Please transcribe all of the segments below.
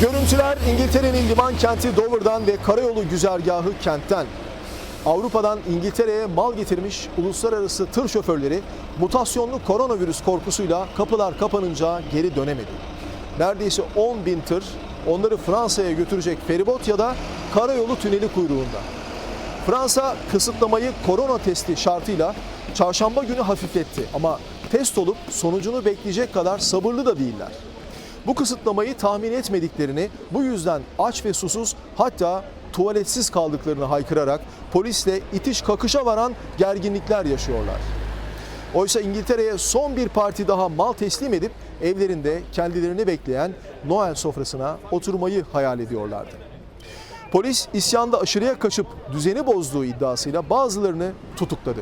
Görüntüler İngiltere'nin liman kenti Dover'dan ve karayolu güzergahı kentten. Avrupa'dan İngiltere'ye mal getirmiş uluslararası tır şoförleri mutasyonlu koronavirüs korkusuyla kapılar kapanınca geri dönemedi. Neredeyse 10 bin tır onları Fransa'ya götürecek feribot ya da karayolu tüneli kuyruğunda. Fransa kısıtlamayı korona testi şartıyla çarşamba günü hafifletti ama test olup sonucunu bekleyecek kadar sabırlı da değiller. Bu kısıtlamayı tahmin etmediklerini, bu yüzden aç ve susuz hatta tuvaletsiz kaldıklarını haykırarak polisle itiş kakışa varan gerginlikler yaşıyorlar. Oysa İngiltere'ye son bir parti daha mal teslim edip evlerinde kendilerini bekleyen Noel sofrasına oturmayı hayal ediyorlardı. Polis isyanda aşırıya kaçıp düzeni bozduğu iddiasıyla bazılarını tutukladı.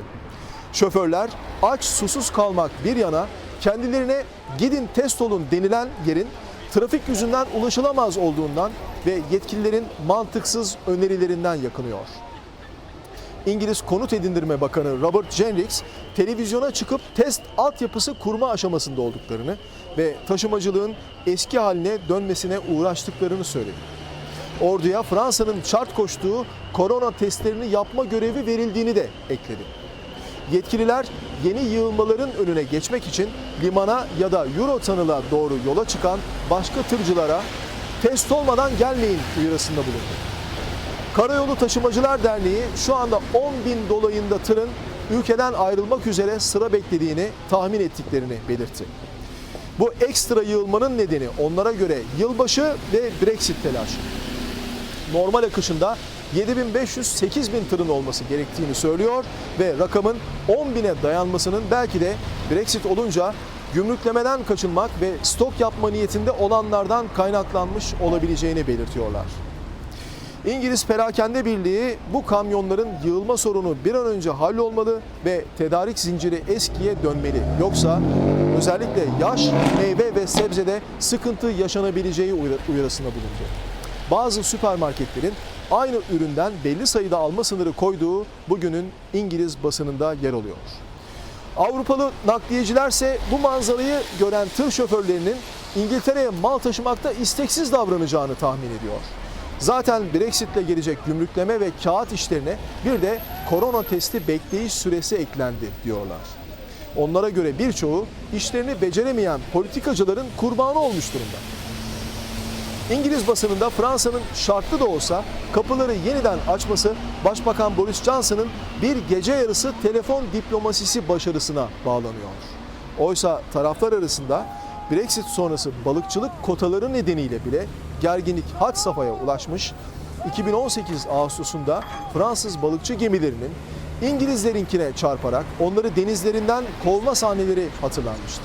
Şoförler aç susuz kalmak bir yana kendilerine gidin test olun denilen yerin trafik yüzünden ulaşılamaz olduğundan ve yetkililerin mantıksız önerilerinden yakınıyor. İngiliz Konut Edindirme Bakanı Robert Jenriks televizyona çıkıp test altyapısı kurma aşamasında olduklarını ve taşımacılığın eski haline dönmesine uğraştıklarını söyledi. Orduya Fransa'nın şart koştuğu korona testlerini yapma görevi verildiğini de ekledi. Yetkililer yeni yığılmaların önüne geçmek için limana ya da Eurotunnel'a doğru yola çıkan başka tırcılara test olmadan gelmeyin uyarısında bulundu. Karayolu Taşımacılar Derneği şu anda 10 bin dolayında tırın ülkeden ayrılmak üzere sıra beklediğini tahmin ettiklerini belirtti. Bu ekstra yığılmanın nedeni onlara göre yılbaşı ve Brexit telaşı. Normal akışında 7500-8000 tırın olması gerektiğini söylüyor ve rakamın 10 bine dayanmasının belki de Brexit olunca gümrüklemeden kaçınmak ve stok yapma niyetinde olanlardan kaynaklanmış olabileceğini belirtiyorlar. İngiliz Perakende Birliği bu kamyonların yığılma sorunu bir an önce hallolmalı ve tedarik zinciri eskiye dönmeli. Yoksa özellikle yaş, meyve ve sebzede sıkıntı yaşanabileceği uyarı- uyarısında bulundu. Bazı süpermarketlerin aynı üründen belli sayıda alma sınırı koyduğu bugünün İngiliz basınında yer alıyor. Avrupalı nakliyecilerse bu manzarayı gören tır şoförlerinin İngiltere'ye mal taşımakta isteksiz davranacağını tahmin ediyor. Zaten Brexit'le gelecek gümrükleme ve kağıt işlerine bir de korona testi bekleyiş süresi eklendi diyorlar. Onlara göre birçoğu işlerini beceremeyen politikacıların kurbanı olmuş durumda. İngiliz basınında Fransa'nın şartlı da olsa kapıları yeniden açması Başbakan Boris Johnson'ın bir gece yarısı telefon diplomasisi başarısına bağlanıyor. Oysa taraflar arasında Brexit sonrası balıkçılık kotaları nedeniyle bile gerginlik had safhaya ulaşmış. 2018 Ağustos'unda Fransız balıkçı gemilerinin İngilizlerinkine çarparak onları denizlerinden kovma sahneleri hatırlanmıştı.